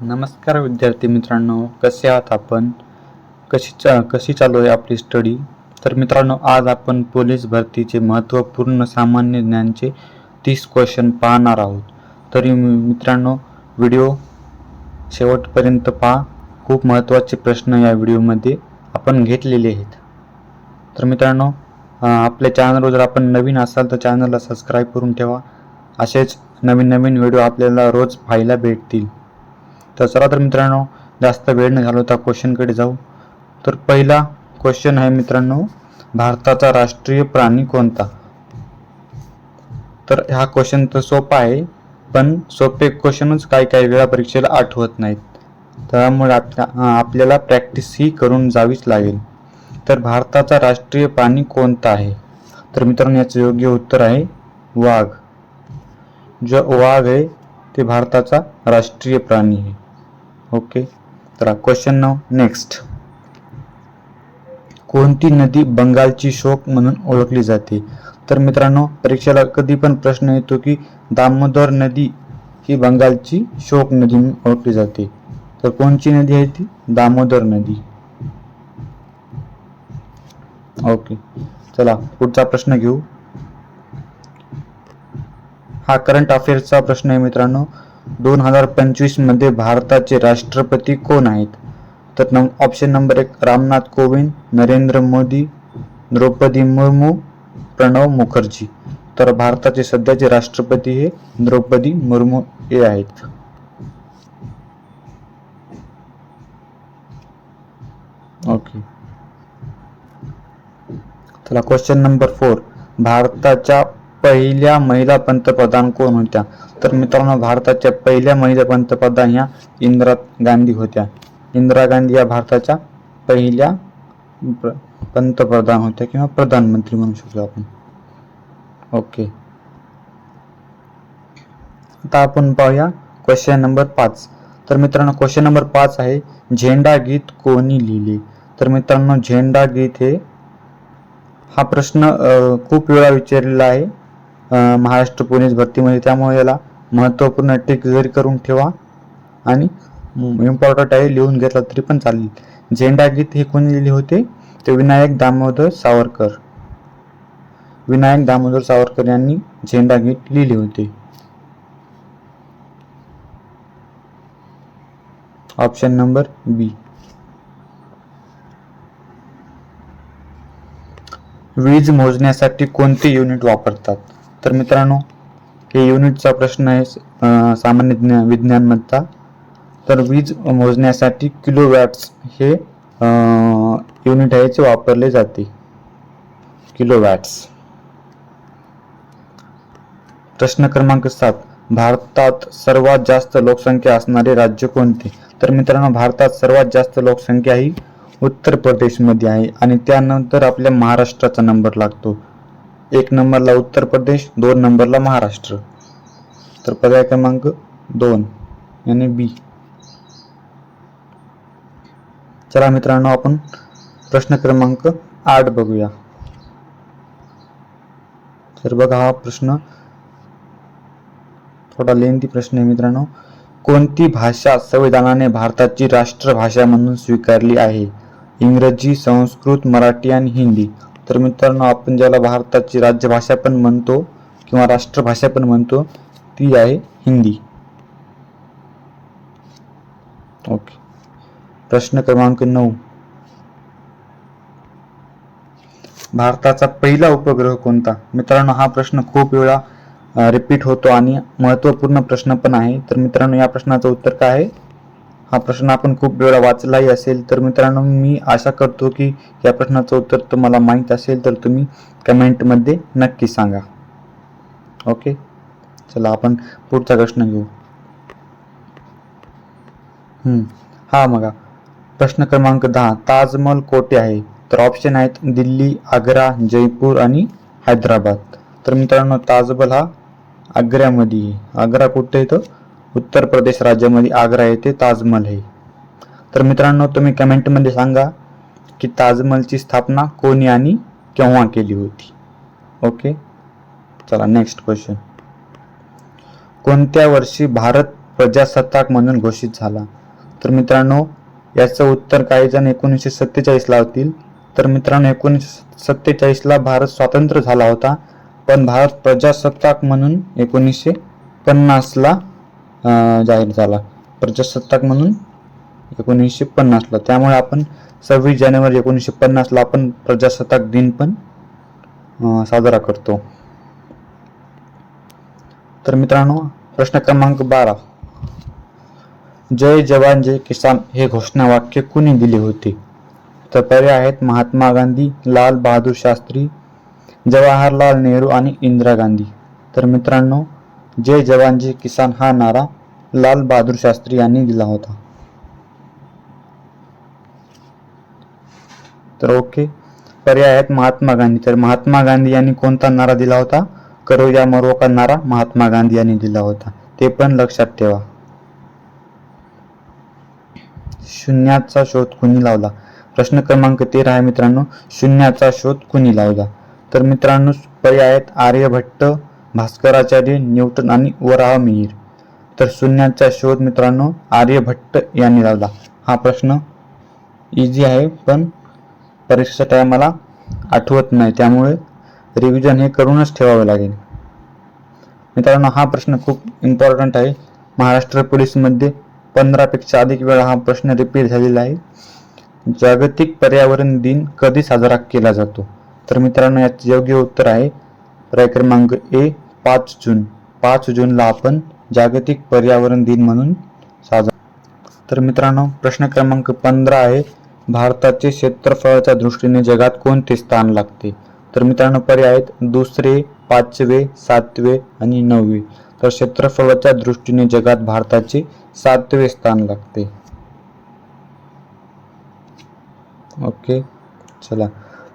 नमस्कार विद्यार्थी मित्रांनो कसे आहात आपण? कशी चा कशी चालू आहे आपली स्टडी तर मित्रांनो आज आपण पोलीस भरतीचे महत्त्वपूर्ण सामान्य ज्ञानचे तीस क्वेश्चन पाहणार आहोत. तरी मित्रांनो व्हिडिओ शेवटपर्यंत पहा. खूप महत्त्वाचे प्रश्न या व्हिडिओमध्ये आपण घेतलेले आहेत. तर मित्रांनो आपल्या चॅनलवर जर आपण नवीन असाल तर चॅनलला सबस्क्राईब करून ठेवा. असेच नवीन नवीन व्हिडिओ आपल्याला रोज पाहायला भेटतील. तर चला तर मित्रांनो जास्त वेळ न घालवता क्वेश्चनकडे जाऊ. तर पहिला क्वेश्चन आहे मित्रांनो भारताचा राष्ट्रीय प्राणी कोणता? तर हा क्वेश्चन तर सोपा आहे पण सोपे क्वेश्चनच काही काही वेळा परीक्षेला आठवत नाहीत. त्यामुळे आपल्या आपल्याला प्रॅक्टिस ही करून जावीच लागेल. तर भारताचा राष्ट्रीय प्राणी कोणता आहे? तर मित्रांनो याचं योग्य उत्तर आहे वाघ. जो वाघ आहे ते भारताचा राष्ट्रीय प्राणी आहे. ओके तर क्वेश्चन नाव नेक्स्ट कोणती नदी बंगालची शोक म्हणून ओळखली जाते? तर मित्रांनो परीक्षेला कधी पण प्रश्न येतो की दामोदर नदी ही बंगालची शोक नदी म्हणून ओळखली जाते. तर कोणची नदी आहे ती? दामोदर नदी. ओके चला पुढचा प्रश्न घेऊ. हा करंट अफेअर्सचा प्रश्न आहे मित्रांनो. दोन हजार पंचवीसमध्ये भारताचे राष्ट्रपती कोण आहेत? तर नम ऑप्शन नंबर एक रामनाथ कोविंद नरेंद्र मोदी द्रौपदी मुर्मू प्रणव मुखर्जी. तर भारताचे सध्याचे राष्ट्रपती हे द्रौपदी मुर्मू हे आहेत. ओके. चला क्वेश्चन नंबर फोर भारताच्या पहिल्या महिला पंतप्रधान कोण होत्या? तर मित्रांनो भारताच्या पहिल्या महिला पंतप्रधान ह्या इंदिरा गांधी होत्या. इंदिरा गांधी या भारताच्या पहिल्या पंतप्रधान होत्या किंवा प्रधानमंत्री म्हणू शकतो आपण. ओके. आता आपण पाहूया क्वेश्चन नंबर पाच. तर मित्रांनो क्वेश्चन नंबर पाच आहे झेंडा गीत कोणी लिहिले? तर मित्रांनो झेंडा गीत हे हा प्रश्न खूप वेळा विचारलेला आहे. महाराष्ट्र पोलीस भरतीमध्ये म्हणजे त्यामुळे याला महत्त्वपूर्ण टिक जरी करून ठेवा आणि इम्पॉर्टंट आहे लिहून घेतला तरी पण चालेल. झेंडा गीत हे कोणी लिहिले होते? ते विनायक दामोदर सावरकर. विनायक दामोदर सावरकर यांनी झेंडा गीत लिहिले होते. ऑप्शन नंबर बी वीज मोजण्यासाठी कोणते युनिट वापरतात? तर मित्रांनो हे युनिटचा प्रश्न आहे सामान्य ज्ञा- विज्ञानमधला तर वीज मोजण्यासाठी किलोवॅट्स हे युनिट आहे जे वापरले जाते. किलोवॅट्स प्रश्न क्रमांक सात. भारतात सर्वात जास्त लोकसंख्या असणारे राज्य कोणते? तर मित्रांनो भारतात सर्वात जास्त लोकसंख्या ही उत्तर प्रदेशमध्ये आहे आणि त्यानंतर आपल्या महाराष्ट्राचा नंबर लागतो. एक नंबरला उत्तर प्रदेश दोन नंबरला महाराष्ट्र. तर पर्याय क्रमांक दोन आणि बी. चला मित्रांनो आपण प्रश्न क्रमांक आठ बघूया. तर बघा हा प्रश्न. थोडा लेंथी प्रश्न आहे मित्रांनो. कोणती भाषा संविधानाने भारताची राष्ट्रभाषा म्हणून स्वीकारली आहे? इंग्रजी संस्कृत मराठी आणि हिंदी. तर मित्रांनो आपण ज्याला भारताची राज्यभाषा पण म्हणतो किंवा राष्ट्रभाषा पण म्हणतो ती आहे हिंदी. ओके. प्रश्न क्रमांक नऊ. भारताचा पहिला उपग्रह कोणता? मित्रांनो हा प्रश्न खूप वेळा रिपीट होतो आणि महत्त्वपूर्ण प्रश्न पण आहे. तर मित्रांनो या प्रश्नाचं उत्तर काय आहे? हा प्रश्न आपण खूप वेळा वाचलाही असेल तर मित्रांनो मी आशा करतो की या प्रश्नाचं उत्तर तुम्हाला माहीत असेल तर तुम्ही कमेंटमध्ये नक्की सांगा. ओके? चला आपण पुढचा प्रश्न घेऊ. हम्म, हा बघा. प्रश्न क्रमांक दहा ताजमहल कोठे आहे? तर ऑप्शन आहेत दिल्ली आग्रा जयपूर आणि हैदराबाद. तर मित्रांनो ताजमहल हा आग्र्यामध्ये आहे. आग्रा कुठे येतं उत्तर प्रदेश राज्यामध्ये आग्रा येथे ताजमहल आहे. तर मित्रांनो तुम्ही कमेंटमध्ये सांगा की ताजमहलची स्थापना कोणी आणि केव्हा केली होती? ओके? चला नेक्स्ट क्वेश्चन कोणत्या वर्षी भारत प्रजासत्ताक म्हणून घोषित झाला? तर मित्रांनो याचं उत्तर काही जण एकोणीसशे सत्तेचाळीस होतील. तर मित्रांनो एकोणीसशे सत्तेचाळीसला भारत स्वातंत्र्य झाला होता पण भारत प्रजासत्ताक म्हणून एकोणीसशे पन्नासला जाहीर झाला. प्रजासत्ताक म्हणून एकोणीसशे पन्नासला. त्यामुळे आपण सव्वीस जानेवारी एकोणीसशे पन्नासला आपण प्रजासत्ताक दिन पण साजरा करतो. तर मित्रांनो प्रश्न क्रमांक बारा. जय जवान जय किसान हे घोषणावाक्य कुणी दिले होते? तर पर्याय आहेत महात्मा गांधी लाल बहादूर शास्त्री जवाहरलाल नेहरू आणि इंदिरा गांधी. तर मित्रांनो जय जवान जय किसान हा नारा लाल बहादूर शास्त्री यांनी दिला होता. तर ओके पर्याय आहेत महात्मा गांधी. तर महात्मा गांधी यांनी कोणता नारा दिला होता? करो या मरो का नारा महात्मा गांधी यांनी दिला होता. ते पण लक्षात ठेवा. शून्याचा शोध कुणी लावला? प्रश्न क्रमांक तेरा आहे मित्रांनो. शून्याचा शोध कुणी लावला? तर मित्रांनो पर्याय आहेत आर्यभट्ट भास्कराचार्य न्यूटन आणि वराह मिहीर. तर शून्याचा शोध मित्रांनो आर्यभट्ट यांनी लावला. हा प्रश्न इझी आहे पण परीक्षा टायमाला आठवत नाही. त्यामुळे रिव्हिजन हे करूनच ठेवावे लागेल. मित्रांनो हा प्रश्न खूप इम्पॉर्टंट आहे. महाराष्ट्र पोलीसमध्ये पंधरापेक्षा अधिक वेळा हा प्रश्न रिपीट झालेला आहे. जागतिक पर्यावरण दिन कधी साजरा केला जातो? तर मित्रांनो याचे योग्य उत्तर आहे. पर्याय क्रमांक ए पाच जून पाच जूनला आपण जागतिक पर्यावरण दिन म्हणून साजरा तर मित्रांनो प्रश्न क्रमांक पंधरा आहे भारताचे क्षेत्रफळाच्या दृष्टीने जगात कोणते स्थान लागते? तर मित्रांनो पर्याय आहेत दुसरे पाचवे सातवे आणि नववे. तर क्षेत्रफळाच्या दृष्टीने जगात भारताचे सातवे स्थान लागते. ओके चला.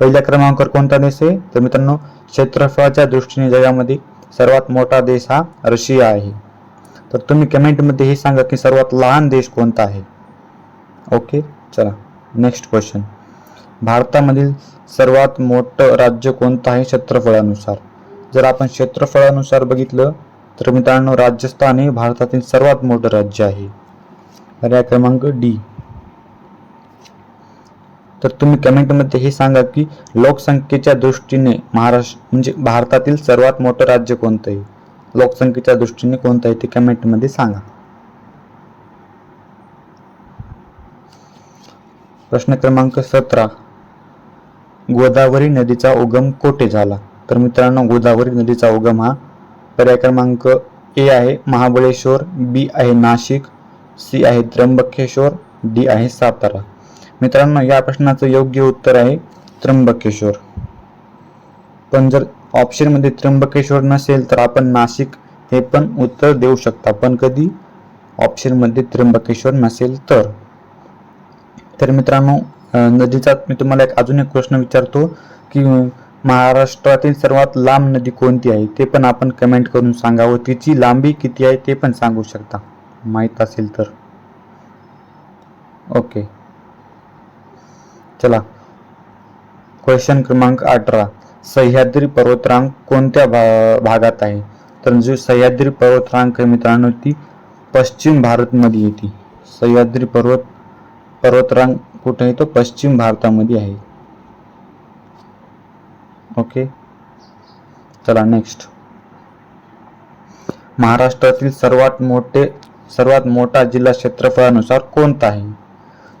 पहिल्या क्रमांकावर कोणता देश आहे? तर मित्रांनो क्षेत्रफळाच्या दृष्टीने जगामध्ये सर्वात मोठा देश हा रशिया आहे. तर तुम्ही कमेंटमध्ये हे सांगा की सर्वात लहान देश कोणता आहे? ओके चला नेक्स्ट क्वेश्चन भारतामधील सर्वात मोठं राज्य कोणतं आहे क्षेत्रफळानुसार? जर आपण क्षेत्रफळानुसार बघितलं तर मित्रांनो राजस्थान हे भारतातील सर्वात मोठं राज्य आहे. पर्याय क्रमांक डी तर तुम्ही कमेंटमध्ये हे सांगा की लोकसंख्येच्या दृष्टीने महाराष्ट्र म्हणजे भारतातील सर्वात मोठं राज्य कोणतं आहे? लोकसंख्येच्या दृष्टीने कोणतं आहे ते कमेंटमध्ये सांगा. प्रश्न क्रमांक सतरा. गोदावरी नदीचा उगम कोठे झाला? तर मित्रांनो गोदावरी नदीचा उगम हा पर्याय क्रमांक ए आहे महाबळेश्वर बी आहे नाशिक सी आहे त्र्यंबकेश्वर डी आहे सातारा. मित्रांनो या प्रश्नाचं योग्य उत्तर आहे त्र्यंबकेश्वर. पण जर ऑप्शनमध्ये त्र्यंबकेश्वर नसेल तर आपण नाशिक हे पण उत्तर देऊ शकता. पण कधी ऑप्शनमध्ये त्र्यंबकेश्वर नसेल तर. तर मित्रांनो नदीचा मी तुम्हाला एक अजून एक प्रश्न विचारतो की महाराष्ट्रातील सर्वात लांब नदी कोणती आहे? ते पण आपण कमेंट करून सांगा व तिची लांबी किती आहे ते पण सांगू शकता. माहीत असेल तर. ओके चला. क्वेश्चन क्रमांक अठरा. सह्याद्री पर्वतरांग कोणत्या भा भागात आहे? तर जो सह्याद्री पर्वतरांग आहे मित्रांनो ती पश्चिम भारतमध्ये येते. सह्याद्री पर्वत पर्वतरांग कुठे आहे? तो पश्चिम भारतामध्ये आहे. ओके चला नेक्स्ट महाराष्ट्रातील सर्वात मोठे सर्वात मोठा जिल्हा क्षेत्रफळानुसार कोणता आहे?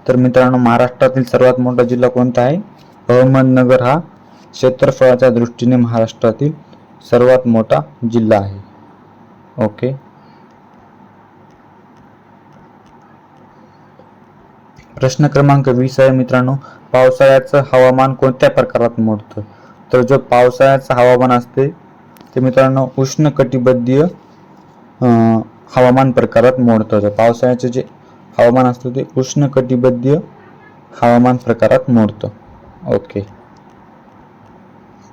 तर मित्रांनो महाराष्ट्रातील सर्वात मोठा जिल्हा कोणता आहे? अहमदनगर हा क्षेत्रफळाच्या दृष्टीने महाराष्ट्रातील सर्वात मोठा जिल्हा आहे. ओके. प्रश्न क्रमांक वीस आहे मित्रांनो. पावसाळ्याचं हवामान कोणत्या प्रकारात मोडतं? तर जो पावसाळ्याचं हवामान असते ते मित्रांनो उष्ण कटिबद्धीय हवामान प्रकारात मोडतं. पावसाळ्याचे जे हवामान असतं ते उष्ण कटिबद्धीय हवामान प्रकारात मोडतं. ओके.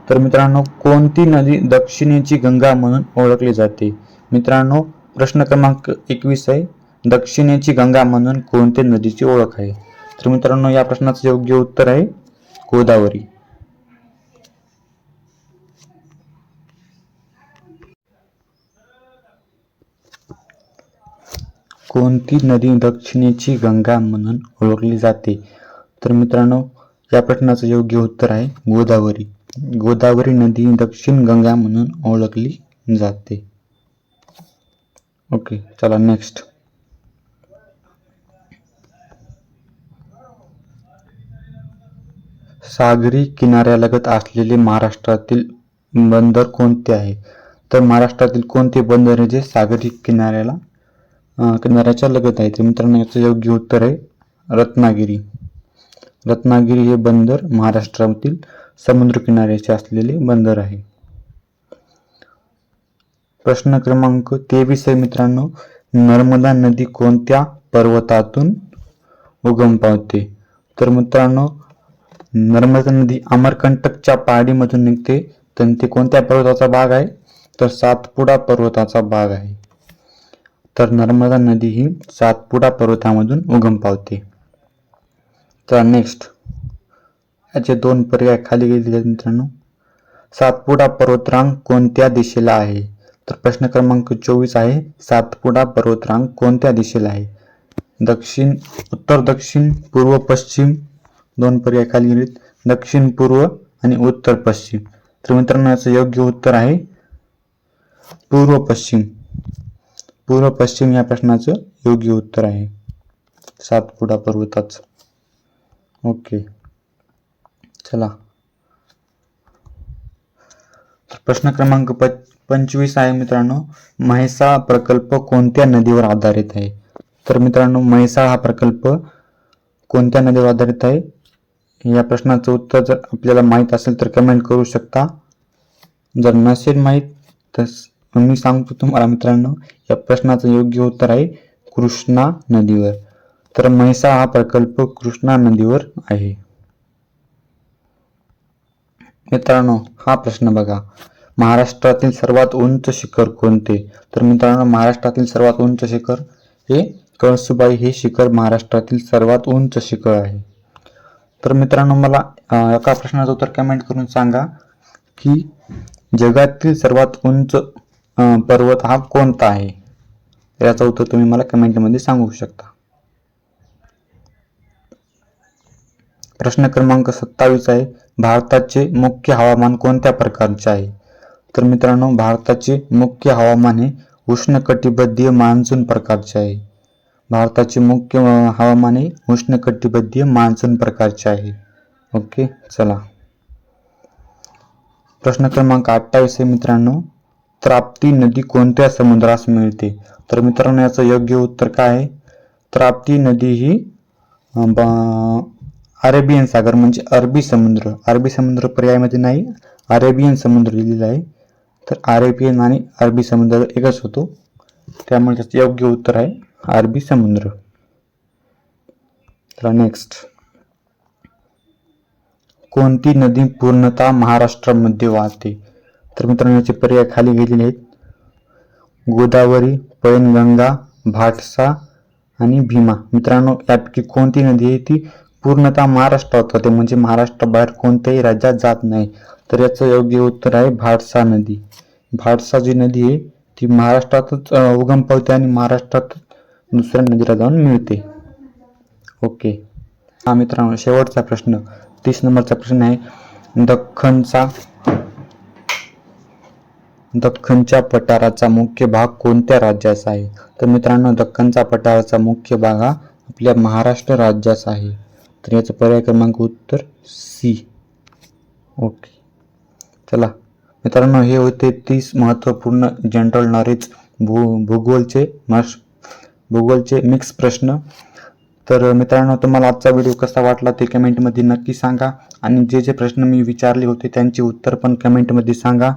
तर मित्रांनो कोणती नदी दक्षिणेची गंगा म्हणून ओळखली जाते? मित्रांनो प्रश्न क्रमांक एकवीस आहे. दक्षिणेची गंगा म्हणून कोणत्या नदीची ओळख आहे? तर मित्रांनो या प्रश्नाचं योग्य उत्तर आहे गोदावरी. कोणती नदी दक्षिणेची गंगा म्हणून ओळखली जाते? तर मित्रांनो या प्रश्नाचं योग्य उत्तर आहे गोदावरी. गोदावरी नदी दक्षिण गंगा म्हणून ओळखली जाते. ओके चला नेक्स्ट सागरी किनाऱ्यालगत असलेले महाराष्ट्रातील बंदर कोणते आहे? तर महाराष्ट्रातील कोणते बंदर आहे जे सागरी किनाऱ्याला किनाऱ्याच्या लगत आहे. तर मित्रांनो याचं योग्य उत्तर आहे रत्नागिरी. रत्नागिरी हे बंदर महाराष्ट्रातील समुद्र किनाऱ्याचे असलेले बंदर आहे. प्रश्न क्रमांक तेवीस आहे मित्रांनो. नर्मदा नदी कोणत्या पर्वतातून उगम पावते? तर मित्रांनो नर्मदा नदी अमरकंटकच्या पहाडीमधून निघते. तर ते कोणत्या पर्वताचा भाग आहे? तर सातपुडा पर्वताचा भाग आहे. तर नर्मदा नदी ही सातपुडा पर्वतामधून उगम पावते. तर नेक्स्ट याचे दोन पर्याय खाली गेले आहेत मित्रांनो. सातपुडा पर्वतरांग कोणत्या दिशेला आहे? तर प्रश्न क्रमांक चोवीस आहे. सातपुडा पर्वतरांग कोणत्या दिशेला आहे? दक्षिण उत्तर दक्षिण पूर्व पश्चिम दोन पर्याय खाली गेले दक्षिण पूर्व आणि उत्तर पश्चिम. तर मित्रांनो याचं योग्य उत्तर आहे पूर्व पश्चिम. पूर्व पश्चिम या प्रश्नाचं योग्य उत्तर आहे. सातपुडा पर्वताच. ओके. चला. प्रश्न क्रमांक प पंचवीस आहे मित्रांनो. म्हैसा प्रकल्प कोणत्या नदीवर आधारित आहे? तर मित्रांनो म्हैसाळ हा प्रकल्प कोणत्या नदीवर आधारित आहे? या प्रश्नाचं उत्तर जर आपल्याला माहीत असेल तर कमेंट करू शकता. जर नसेल माहीत तर मी सांगतो तुम्हाला मित्रांनो या प्रश्नाचं योग्य उत्तर आहे कृष्णा नदीवर. तर म्हैसा हा प्रकल्प कृष्णा नदीवर आहे. मित्रांनो हा प्रश्न बघा. महाराष्ट्रातील सर्वात उंच शिखर कोणते? तर मित्रांनो महाराष्ट्रातील सर्वात उंच शिखर हे कळसुबाई हे शिखर महाराष्ट्रातील सर्वात उंच शिखर आहे. तर मित्रांनो मला एका प्रश्नाचं उत्तर कमेंट करून सांगा की जगातील सर्वात उंच पर्वत हा कोणता आहे? याचं उत्तर तुम्ही मला कमेंटमध्ये सांगू शकता. प्रश्न क्रमांक सत्तावीस आहे. भारताचे मुख्य हवामान कोणत्या प्रकारचे आहे? तर मित्रांनो भारताचे मुख्य हवामान हे उष्णकटिबंधीय मान्सून प्रकारचे आहे. भारताचे मुख्य हवामान हे उष्णकटिबंधीय मान्सून प्रकारचे आहे. ओके चला. प्रश्न क्रमांक अठ्ठावीस आहे मित्रांनो. त्राप्ती नदी कोणत्या समुद्रास मिळते? तर मित्रांनो याचं योग्य उत्तर काय आहे? त्राप्ती नदी ही अरेबियन सागर म्हणजे अरबी समुद्र. अरबी समुद्र पर्यायामध्ये नाही अरेबियन समुद्र लिहिलेलं आहे. तर अरेबियन आणि अरबी समुद्र एकच होतो त्यामुळे त्याचं योग्य उत्तर आहे अरबी समुद्र. तर नेक्स्ट कोणती नदी पूर्णतः महाराष्ट्रामध्ये वाहते? तर मित्रांनो याचे पर्याय खाली गेलेले आहेत. गोदावरी पैनगंगा भाटसा आणि भीमा. मित्रांनो यापैकी कोणती नदी आहे? ती पूर्णतः महाराष्ट्रात होते. म्हणजे महाराष्ट्राबाहेर कोणत्याही राज्यात जात नाही. तर याचं योग्य उत्तर आहे भाटसा नदी. भाटसा जी नदी आहे ती महाराष्ट्रातच उगम पावते आणि महाराष्ट्रात दुसऱ्या नदीला जाऊन मिळते. ओके. हा मित्रांनो शेवटचा प्रश्न तीस नंबरचा प्रश्न आहे. दख्खनचा दख्खनच्या पठाराचा मुख्य भाग कोणत्या राज्याचा आहे? तर मित्रांनो दख्खनचा पठाराचा मुख्य भाग हा आपल्या महाराष्ट्र राज्याचा आहे. तर याचं पर्याय क्रमांक उत्तर सी. ओके. चला. मित्रांनो हे होते तीस महत्त्वपूर्ण जनरल नॉलेज भू भूगोलचे मश भूगोलचे मिक्स प्रश्न. तर मित्रांनो तुम्हाला आजचा व्हिडिओ कसा वाटला ते कमेंटमध्ये नक्की सांगा. आणि जे जे प्रश्न मी विचारले होते त्यांची उत्तर पण कमेंटमध्ये सांगा.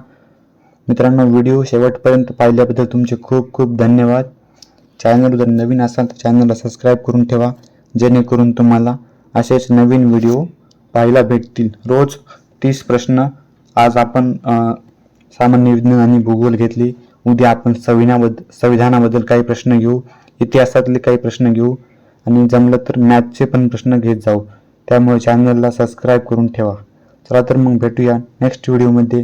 मित्रांनो व्हिडिओ शेवटपर्यंत पाहिल्याबद्दल तुमचे खूप खूप धन्यवाद. चॅनल जर नवीन असाल तर चॅनलला सबस्क्राईब करून ठेवा जेणेकरून तुम्हाला असेच नवीन व्हिडिओ पाहायला भेटतील. रोज तीस प्रश्न. आज आपण सामान्य विज्ञान आणि भूगोल घेतली. उद्या आपण संविधानाबद्द संविधानाबद्दल काही प्रश्न घेऊ इतिहासातले काही प्रश्न घेऊ आणि जमलं तर मॅथचे पण प्रश्न घेत जाऊ. त्यामुळे चॅनलला सबस्क्राईब करून ठेवा. चला तर मग भेटूया नेक्स्ट व्हिडिओमध्ये